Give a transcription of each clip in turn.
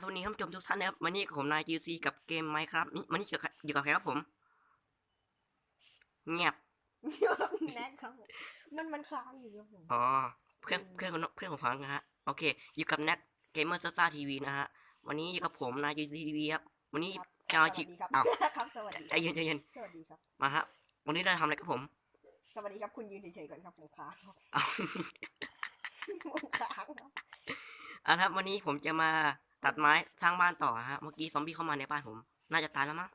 สวัสดีท่านผู้ชมทุกท่านนะครับวันนี้ผมนายจีซีกับเกมไมครับวันนี้เกี่ยวกับอยู่กับใครครับผม เงียบแน็กครับผมมันมันค้างอยู่ครับผมอ๋อเพื่อนเพื่อนคนเพื่อนของฟังนะฮะโอเคอยู่กับแน็กเกมเมอร์ซ่าทีวีนะฮะวันนี้อยู่กับผมนายจีซีทีวีครับวันนี้ครับจะเอาชิสวัสดีครับอ้าวครับสวัสดีใจเย็นใจเย็นสวัสดีครับมาฮะวันนี้เราทำอะไรครับผม สวัสดีครับคุณยืนเฉยๆก่อนครับผมค้างครับอ้าวผมค้างครับอะครับวันนี้ผมจะมา ตัดไม้สร้างบ้านต่อฮะ เมื่อกี้ซอมบี้เข้ามาในบ้านผม น่าจะตายแล้วมั้ง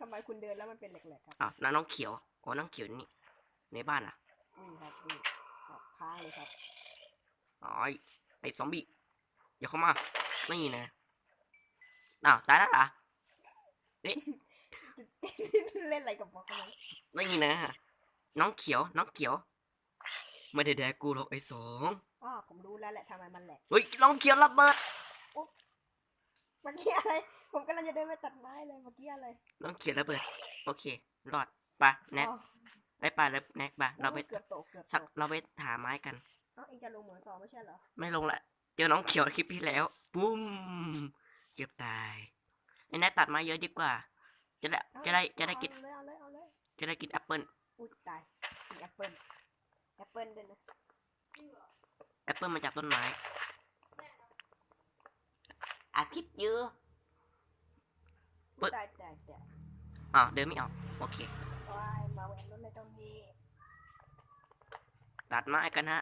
ทำไมคุณเดินแล้วมันเป็นแหลกๆครับอะน้องเขียวอ๋อน้องเขียวนี่ ในบ้านอะนี่ครับนี่ครับค้างเลยครับอ๋อไอ้ไอ้ซอมบี้อย่าเข้ามานี่นะอ้าวตายแล้วเหรอเล่นอะไรกับบล็อกนั้นนี่นะน้องเขียว น้องเขียวไม่ได้แดกกูหรอกไอ้สองอ๋อผมรู้แล้วแหละทำไมมันแหลกเฮ้ยน้องเขียวระเบิด เมื่อกี้อะไร ผมกำลังจะเดินไปตัดไม้เลยเมื่อกี้อะไรน้องเขียวระเบิด โอเครอดไปะแน็กอ๋อไปไปแล้วแน็กไปะเราไปเกือบตกเกือบตสักกเราไปหาไม้กัน เอ้าเองจะลงเหมืองต่อไม่ใช่เหรอไม่ลงละเจอน้องเขียวคลิปที่แล้วปุ้มเกือบตายไอ้แน็กตัดไม้เยอะดีกว่า จะได้เอ้าจะได้จะได้กินเอาเลยเอาเลยเอาเลยจะได้กินแอปเปิ้ลอุ้ยตายมีแอปเปิ้ลแอปเปิ้ลด้วยนะแอปเปิ้ลมาจากต้นไม้ อาคลิปเยอะเปิ้ลตายตายตายอ่าวเดินไม่ออก โอเค ว้ายมาแหวนรถในตรงนี้ตัดไม้กันฮะ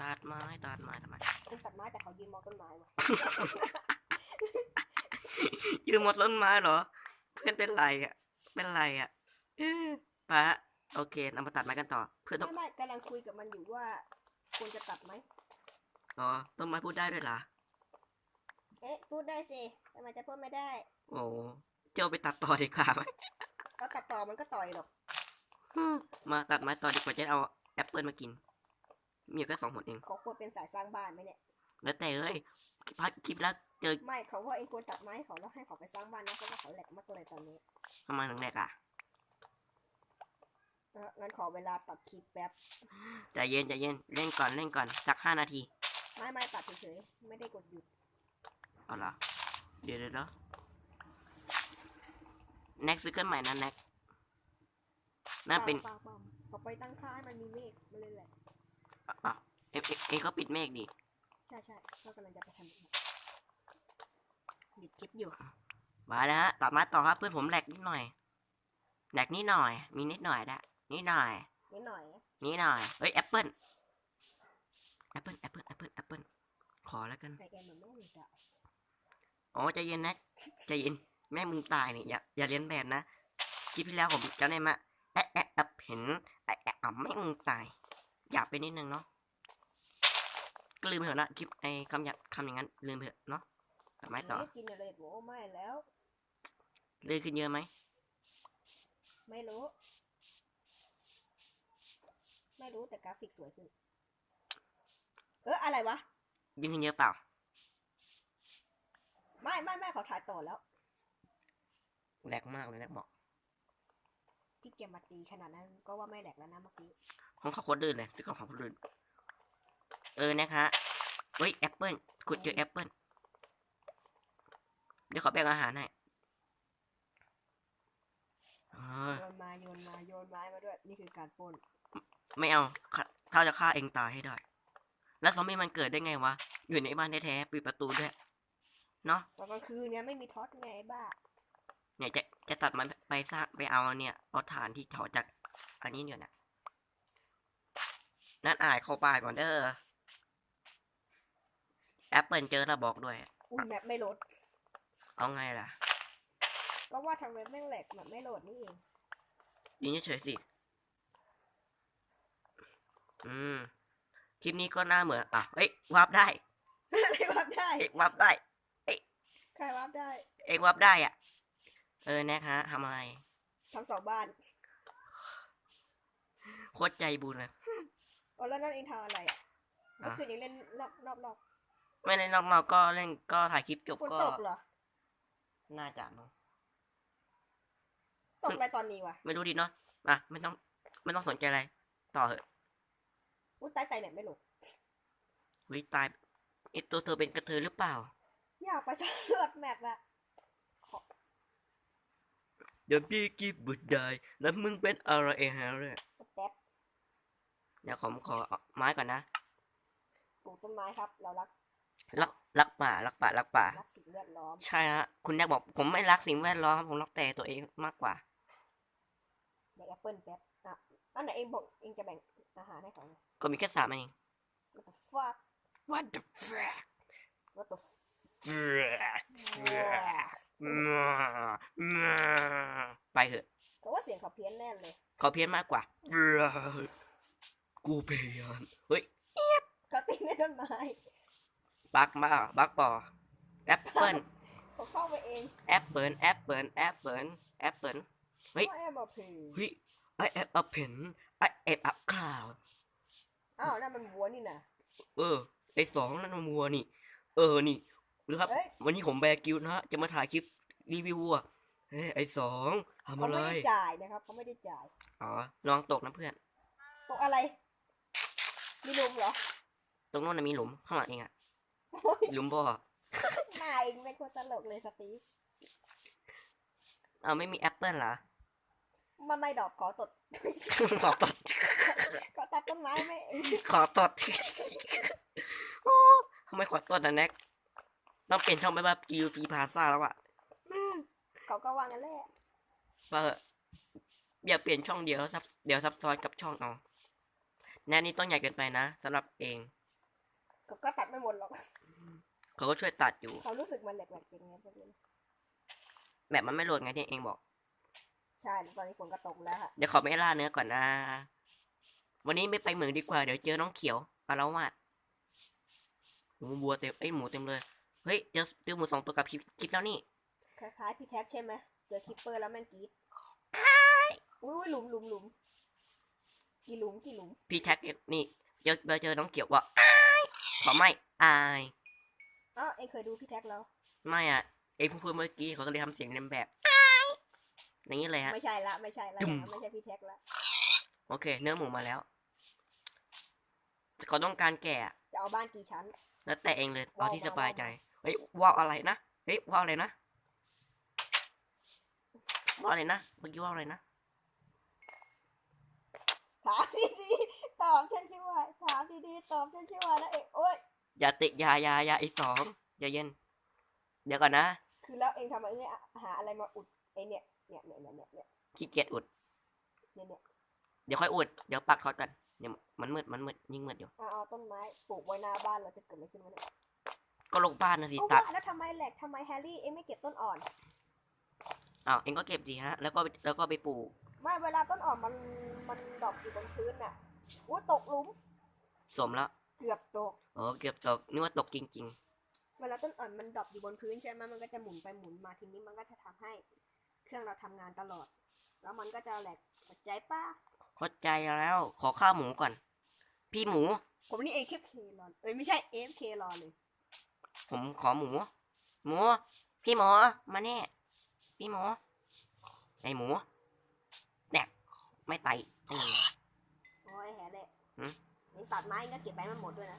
ตัดไม้ ตัดไม้ตัดไม้คุณตัดไม้แต่เขายืนมองต้นไม้ว่ะยืมหมดต้นไม้เหรอ เพื่อนเป็นไรอะ เป็นไรอะเอ๊ะปะโอเคเรามาตัดไม้กันต่อ เพื่อนต้อง ไม่ไม่กำลังคุยกับมันอยู่ว่าควรจะตัดไหมอ๋อ ต้นไม้พูดได้ด้วยเหรอ เอ๊ะ พูดได้สิทำไมจะพูดไม่ได้ โอ้เจ้าไปตัดต่อดีกว่าไหมก็ตัดต่อมันก็ต่อยหรอก มาตัดไม้ต่อดีกว่าจะเอาแอปเปิลมากิน มีอยู่แค่สองผลเองเขาควรเป็นสายสร้างบ้านไหมเนี่ย แล้วแต่เอ้ยคลิปพัดคลิปแล้วเจอ ไม่เขาว่าเองควรตัดไม้เขาแล้วให้เขาไปสร้างบ้านนะเพราะว่าเขาแหลกมากเลยตอนนี้ทำไมถึงแรกอะเอองั้นขอเวลาตัดคลิปแป๊บใจเย็นใจเย็นเล่นก่อนเล่นก่อนสักห้านาที ไม่ไม่ตัดเฉยๆไม่ได้กดหยุด เอาเหรเดี๋ยวเดี๋ยวเดี๋ยวแน็กซื้อเครื่องใหม่นะแน็กน่าเป็นปล่าปล่าเขาไปตั้งค่าให้มันมีเมฆมาเลยแหละ อะเอ็มเอ็มเอ็มก็ปิดเมฆดิใช่ใช่ก็กำลังจะไปทำอีกหยุดคลิปอยู่ มาแล้วฮะตัดไม้ต่อครับเพื่อนผมแหลกนิดหน่อยแหลกนิดหน่อย มีนิดหน่อยละนิดหน่อย นิดหน่อย นิดหน่อย เฮ้ยแอปเปิลแอปเปิลแอปเปิลแอปเปิลแอปเปิลขอแล้วกัน แต่แกมันไม่หยุดอะ อ๋อใจเย็นนะใจเย็นแม่มึงตายเนี่ยอย่าอย่าเลียนแบบนะคลิปที่แล้วผมจำได้ไหมแอะแอะแอะเห็นแอะแอะอะแม่มึงตายหยาบไปนิดนึงเนาะก็ลืมไปเถอะนะคลิปไอ้คำหยาบคำอย่างนั้นลืมไปเถอะเนาะตัดไม้ต่อไม่กินอะไรโว้ไม่แล้วลื่นขึ้นเยอะไหมไม่รู้ ไม่รู้แต่กราฟิกสวยขึ้นเอออะไรวะยื่นขึ้นเยอะเปล่า ไม่ไม่ไม่เขาถ่ายต่อแล้ว แหลกมากเลยนะบอกพี่เกมมาตีขนาดนั้น ก็ว่าไม่แหลกแล้วนะเมื่อกี้ของเขาโคตรลื่นเลยซื้อของเขาโคตรลื่นเออนะคะเฮ้ยแอปเปิลขุดเจอแอปเปิลเดี๋ยวขอแบ่งอาหารให้เออโยนมาโยนมาโยนไม้มาด้วย นี่คือการปล้นไม่เอาข้าถ้าจะฆ่าเองตายให้ได้ แล้วซอมบี้มันเกิดได้ไงวะ อยู่ในบ้านแท้ๆปิดประตูด้วย เนาะตอนกลางคืนเนี่ยไม่มีท็อตไงไอ้บ้าเนี่ยจะจะตัดมันไปสร้างไปเอาเนี่ยเอาฐานที่ถอดจากอันนี้เนี่ยนะนั่นอายเข้าป่าก่อนเด้อแอปเปิลเจอแล้วบอกด้วยอุ้ยแมปไม่โหลด เอาไงล่ะ ก็ว่าทางเว็บแม่งแหลกแมปไม่โหลดนี่เองยืนเฉยๆสิ อืม คลิปนี้ก็น่าเหมือน อะเอ้ยวาร์ปได้ อะไรวับได้เอ้ยวาร์ปได้ ใครวับได้ เอ้ยวาร์ปได้อะ เออแนะฮะทำอะไรทำเสาบ้านโคตรใจบุญเลยโอ้แล้วนั่นเองทำอะไรอะอะเมื่อคืนนี้เล่นรอบรอบรอบไม่เล่นนอกนอกก็เล่นก็ถ่ายคลิปจบฝนก็ตกเหรอ น่าจะมั้งตกอะไรตอนนี้วะไม่รู้ดิเนาะอะไม่ต้องไม่ต้องสนใจอะไรต่อเถอะอุ้ยตายตายเนี่ยไม่โหลดวิตายไอตัวเธอเป็นกระเทยหรือเปล่า อยากไปสำรวจแมปอะเดี๋ยวพี่กีบบุดได้แล้วมึงเป็นอะไรเองฮะเนี่ยสเต็ปเดี๋ยวผมขอเอาไม้ก่อนนะปลูกต้นไม้ครับ เรารัก รักรักป่ารักป่ารักป่า รักสิ่งแวดล้อม ใช่ฮะ คุณแนกบอกผมไม่รักสิ่งแวดล้อมผมรักแต่ตัวเองมากกว่าอยากแอปเปิลแป๊บอะอันไหนเองบอกเองจะแบ่งอาหารให้เขาไงก็มีแค่สามอันเอง What the fuck What the fuck What the fuck ไปเถอะก็ว่าเสียงเขาเพี้ยนแน่เลยขอเพี้ยนมากกว่า กูพยายามเฮ้ยเขาตีในต้นไม้ บักมาบักปอแอปเปิลเขาเข้าไปเอง แอปเปิลแอปเปิลแอปเปิลแอปเปิลเฮ้ยเขาแอบบอกผีเฮ้ย I am a pen I am a cloud อ้าวนั่นมันวัวนี่นะเออไอสองนั่นมันมัวนี่ เออนี่ ดูครับ เฮ้ย วันนี้ผมแบร์กิวนะฮะจะมาถ่ายคลิปรีวิววัวเฮ้ยไอสองทำเขาอะไรไม่ได้จ่ายนะครับเขาไม่ได้จ่ายอ๋อลองตกนะเพื่อน ตกอะไร มีลุมเหรอตรงโน้นนะมีหลุมข้างหลังเองอะโอ้ยหลุมบ่อหน้าเองไม่ควรตลกเลยสตีฟเอาไม่มีแอปเปิลเหรอ มันไม่ดอกขอตด ขอตดขอตัดต้นไม้ไม่เองขอตดโอ้ทำไมขอตดนะแน็ก ต้องเปลี่ยนช่องไปแบบกิวพีพาซ่าแล้วอะเขาก็ว่างั้นแหละเปิดอย่าเปลี่ยนช่องเดียวซับเดี๋ยวซับซ้อนกับช่องเอาแน่นี่ต้องใหญ่เกินไปนะสำหรับเองเขาก็ตัดไม่หมดหรอกเขาก็ช่วยตัดอยู่ เขารู้สึกมันแหลกๆอย่างเงี้ยประเด็นแบบมันไม่โหลดไงที่เองบอก ใช่แล้วตอนนี้ฝนก็ตกแล้วค่ะเดี๋ยวขอไม่ล่าเนื้อก่อนนะ วันนี้ไม่ไปเหมืองดีกว่าเดี๋ยวเจอน้องเขียวอาละวาดหมูบัวเต็มเอ้ยหมูเต็มเลย เฮ้ยเจอเจอหมูสองตัวกับคลิปคลิปแล้วนี่ คล้ายๆพี่แท็กใช่ไหมเจอคิปเปอร์แล้วแม่งกรีดอุ้ยหลุมหลุมหลุมกี่หลุมกี่หลุม พี่แท็กเนี่ยนี่เจอเจอน้องเขียวว่าอายขอไม่อายอ้าวเอ็งเคยดูพี่แท็กแล้ว ไม่อะ เองเพิ่งพูดเมื่อกี้เขาก็เลยทำเสียงเลียนแบบอายอย่างนี้เลยฮะ ไม่ใช่ละไม่ใช่ละจุ่มไม่ใช่พี่แท็กละ โอเค เนื้อหมูมาแล้วเขาต้องการแก่อะจะเอาบ้านกี่ชั้น แล้วแต่เองเลย เอาว้าวที่สว้าวบายใจว้าว เฮ้ยว่าวอะไรนะเฮ้ยว่าวอะไรนะว่าวอะไรนะเมื่อกี้ว่าวอะไรนะถามดีๆตอบฉันช่วยถามดีๆตอบฉันช่วยนะเอ็งโอ้ยอย่าติยายายาไอสองอย่าเย็น เดี๋ยวก่อนนะคือแล้วเอ็งทำไมเนี่ยหาอะไรมาอุดไอเนี่ยเนี่ยเนี่ยเนี่ยเนี่ยขี้เกียจอุดเนี่ยเนี่ยเดี๋ยวค่อยอุดเดี๋ยวปักทอดกันเดี๋ยวมันมืดมันมืดยิ่งมืดอยู่เอาเอาต้นไม้ปลูกไว้หน้าบ้านเราจะเกิดอะไรขึ้นวะเนี่ย ก็ลงบ้านนะสิก็ตัดว่าแล้วทำไมแหลกทำไมแฮร์รี่เอ็งไม่เก็บต้นอ่อน อ้าวเองก็เก็บสิฮะ แล้วก็แล้วก็ไปปลูกไม่เวลาต้นอ่อนมันมันดรอปอยู่บนพื้นน่ะอุ้ยตกหลุมสมแล้วเกือบตกเออเกือบตกนึกว่าตกจริง เวลาต้นอ่อนมันดรอปอยู่บนพื้นใช่ไหมมันก็จะหมุนไปหมุนมาทีนี้มันก็จะทำให้เครื่องเราทำงานตลอด แล้วมันก็จะแหลกเข้าใจป้าๆ เข้าใจแล้วขอข้าวหมูก่อน พี่หมู ผมนี่เองแค่เครอนเอ้ยไม่ใช่เอฟเครอนเลย ผมขอหมู หมู พี่หมูมาแน่ พี่หมูไอหมูแดกไม่ไตนี่โอ้ยแฮร์รี่หืมเองตัดไม้เองก็เก็บไปมันหมดด้วยนะ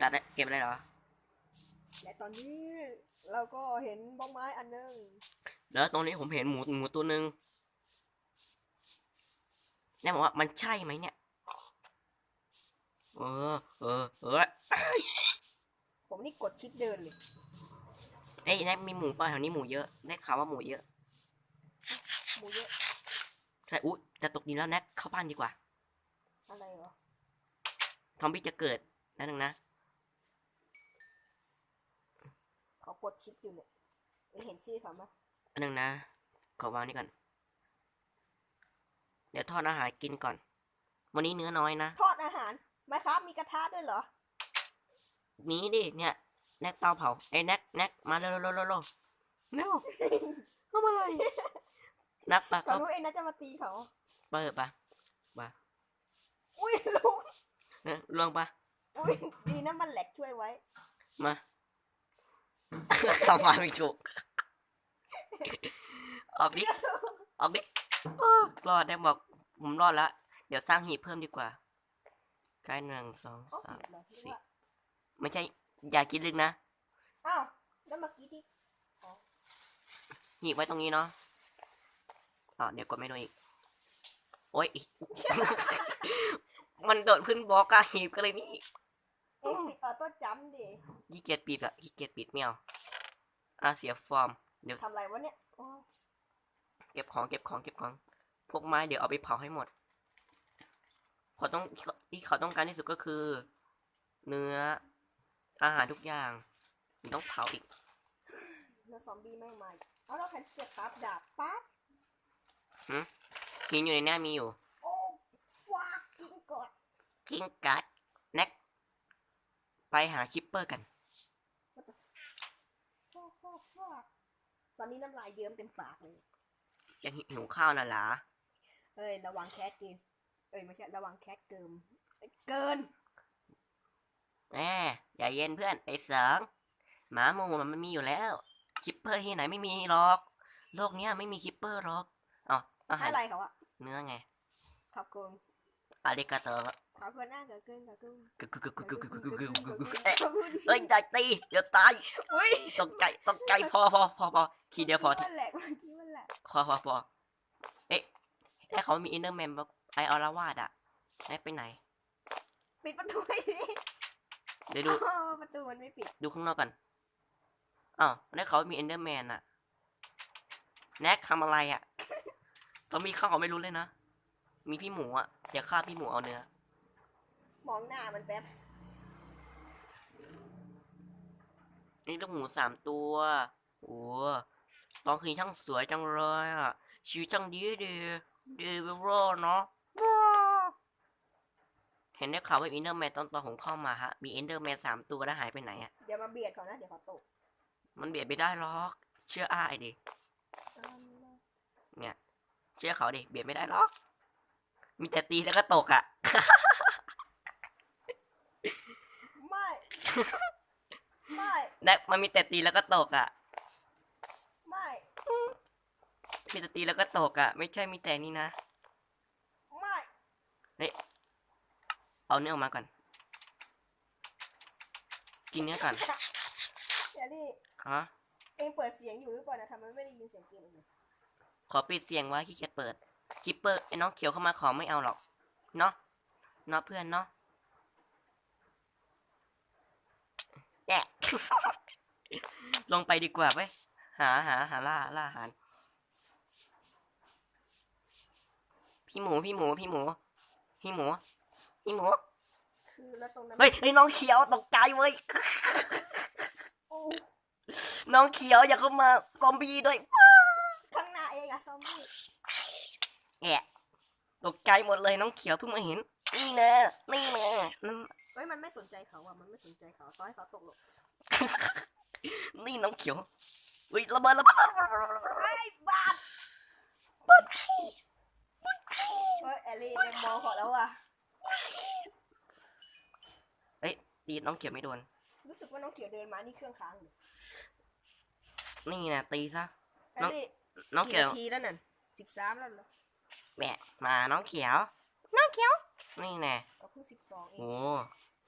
ตัดได้เก็บอะไรเหรอและตอนนี้เราก็เห็นบ้องไม้อันหนึง แล้วตรงนี้ผมเห็นหมูหมูตัวหนึ่งแน่บอกว่ามันใช่ไหมเนี่ย เออ เออ เออ ผมนี่กดชิปเดินเลยเอ้ยแน็กมีหมูป่ะแถวนี้หมูเยอะ ได้ข่าวว่าหมูเยอะ หมูเยอะใช่อุ๊ยจะตกดินแล้วแน็กเข้าบ้านดีกว่า อะไรเหรอ ทอมบี้จะเกิดนั่นนึงนะ เขากดชิปอยู่เนี่ยเอ็งเห็นชื่อเขาไหมอันนึงนะขอวางนี่ก่อน เดี๋ยวทอดอาหารกินก่อน วันนี้เนื้อน้อยนะ ทอดอาหารไหมครับ มีกระทะด้วยเหรอ มีดิเนี่ยแน็กเตาเผาไอ้แน็กแน็กมาเร็วเร็วเร็วเร็วเร็วเร็วทำอะไรนักปะเขาเขารู้เองนะจะมาตีเขาเปิดปะอุ้ยลุงเอ๊ะล่วงปะอุ้ยดีนะมันแหลกช่วยไว้ มาเข้ามาไม่ถูกออกดิออกดิเออรอดได้บอกผมรอดละเดี๋ยวสร้างหีบเพิ่มดีกว่าใกล้หนึ่งสองเอาสามผิดเหรอหรือสี่ว่า ไม่ใช่ อย่าคิดลึกนะอ้าวแล้วเมื่อกี้ที่อ๋อหีบไว้ตรงนี้เนาะอ๋อเดี๋ยวกดไม่โดนอีก โอ๊ยอีกมันโดดขึ้นบล็อกอะหีบก็เลยนี่เอ็งปิดออโต้จัมป์ดิขี้เกียจปิดอะขี้เกียจปิดไม่เอาอะเสียฟอร์ม เดี๋ยวทำอะไรวะเนี่ยอ๋อเก็บของเก็บของเก็บของ พวกไม้เดี๋ยวเอาไปเผาให้หมดเขาต้องที่เขาต้องการที่สุดก็คือ เนื้อ อาหารทุกอย่างมันต้องเผาอีก แล้วซอมบี้แม่งมาอีกเอาแล้วแพนเสียครับดาบปั๊บหินอยู่ในหน้ามีอยู่ โอ้ฟากิ้งกดกิ้งกัดแน็กไปหาคิปเปอร์กันฟาฟาฟาตอนนี้น้ำลายเยิ้มเต็มปากเลย ยังหิวข้าวน่ะหรอเอ้ยระวังแคทกินเอ้ยไม่ใช่ระวังแคทเกิมเอ้ยเกิน แน่อย่าเย็นเพื่อนไอ้สองหมาหมูมันมีอยู่แล้วคิปเปอร์ที่ไหนไม่มีหรอก โลกเนี้ยไม่มีคิปเปอร์หรอกอ๋ออาห้อะไรเขาอะเนื้อไงขอบคุณอาริกาโตขอบคุณนะเกิดขึ้นเกิดขึ้นเกิดขึ้นเกิดขึ้นเกิดขึ้นเกิดขึ้นเกิดขึ้นเฮ้ยอย่าตีอย่าตายตกใจตกใจพอพอพอพอทีเดียวพอที่มันแหลกที่มันแหลกพอพอพอเอ๊ะให้เขามีอินเนอร์แมนไอออร่าวาดอะไหนไปไหน ปิดประตูไป เดี๋ยวดูอ๋อประตูมันไม่ปิด ดูข้างนอกกันอ้าวแล้วเขามีเอนเดอร์แมนอะแน็กทำอะไรอะเขามีข้าวเขาไม่รู้เลยนะ มีพี่หมูอะอย่าฆ่าพี่หมูเอาเนื้อ มองหน้ามันแป๊บ นี่ลูกหมูสามตัว โอ้ตอนคืนช่างสวยจังเลยอะชีวิตช่างดีดีดีเวอร์เนาะ เห็นได้ข่าวว่ามีเอนเดอร์แมนตอนตอนผมเข้ามาฮะ มีเอนเดอร์แมนสามตัวแล้วหายไปไหนอะเดี๋ยวมาเบียดก่อนนะ เดี๋ยวเขาตกมันเบียดไม่ได้หรอก เชื่ออ้ายดิเนี่ย เชื่อเขาดิ เบียดไม่ได้หรอก มีแต่ตีแล้วก็ตกอะไม่ ไม่แน็กมันมีแต่ตีแล้วก็ตกอะไม่มีแต่ตีแล้วก็ตกอะไม่ใช่มีแต่นี่นะ ไม่ เอาเนื้อออกมาก่อน กินเนื้อก่อนเดี๋ยวดิฮะเองเปิดเสียงอยู่หรือเปล่านะทำไมไม่ได้ยินเสียงเกมเลยขอปิดเสียงไว้ขี้เกียจเปิดคิปเปอร์ไอ้น้องเขียวเข้ามาขอไม่เอาหรอกเนาะเนาะเพื่อนเนาะแอะลงไปดีกว่าไปหาหาหาล่าล่าอาหารพี่หมูพี่หมูพี่หมูพี่หมู พี่หมูคือแล้วตรงนั้นเฮ้ยเฮ้ยน้องเขียวตกใจเว้ย โอ้น้องเขียวอย่าเข้ามาซอมบี้ด้วยข้างหน้าเองอะซอมบี้แอะตกใจหมดเลยน้องเขียวเพิ่งมาเห็น นี่นะนี่นะนั่นเฮ้ยมันไม่สนใจเขาอะมันไม่สนใจเขาต่อให้เขาตกลงนี่น้องเขียวเฮ้ยระเบิดระเบิดไอ้บาดเฮ้ยแอลลี่ยังมองเขาแล้วอะ เอ้ยตีน้องเขียวไม่โดน รู้สึกว่าน้องเขียวเดินมานี่เครื่องค้างอยู่นี่นะตีซะแอลน้องลี่น้องกี่เขียวนาทีแล้วนั่นสิบสามแล้วเหรอแหมมาน้องเขียว น้องเขียว นี่แน่ก็เพิ่งสิบสองเองโอ้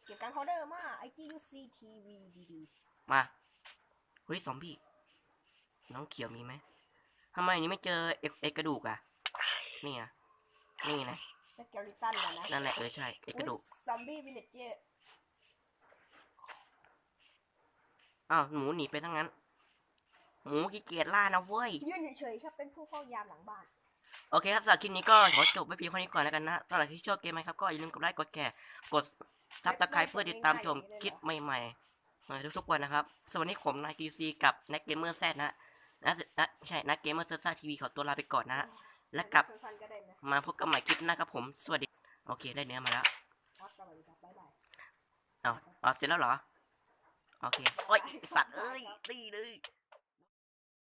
เก็บการพาวเดอร์มาไอจียูซีทีวีดีดีมาเฮ้ยซอมบี้น้องเขียวมีไหมทำไมนี่ไม่เจอเอกเอกกระดูกอะนี่อะนี่นะสเกลิตันนะนะนั่นแหละเออใช่เอกกระดูก ซอมบี้วิลเลจเจอร์ อ้าวหมูหนีไปทั้งนั้น หมูขี้เกียจล่านะเว้ย ยืนเฉยๆครับเป็นผู้เฝ้ายามหลังบ้าน โอเคครับสำหรับคลิปนี้ก็ขอจบไว้เพียงเท่านี้ก่อนแล้วกันนะสำหรับที่ชอบเกมไหมครับก็อย่าลืมกดไลค์กดแชร์กดซับสไครป์เพื่อติดตามชมคลิปใหม่ๆในทุกๆวันนะครับสวัสดีผมนายกีซีกับนักเกมเมอร์แซดนะนะนะใช่นักเกมเมอร์เซอร์ทีวีขอตัวลาไปก่อนนะ และกลับสั้นๆก็ได้นะมาพบกันใหม่คลิปหน้าครับผม สวัสดี โอเคได้เนื้อมาแล้วครับสวัสดีครับบ๊ายบาย เอาเอาเสร็จแล้วเหรอ โอเค โอ้ยสัตว์เอ้ยตีเลย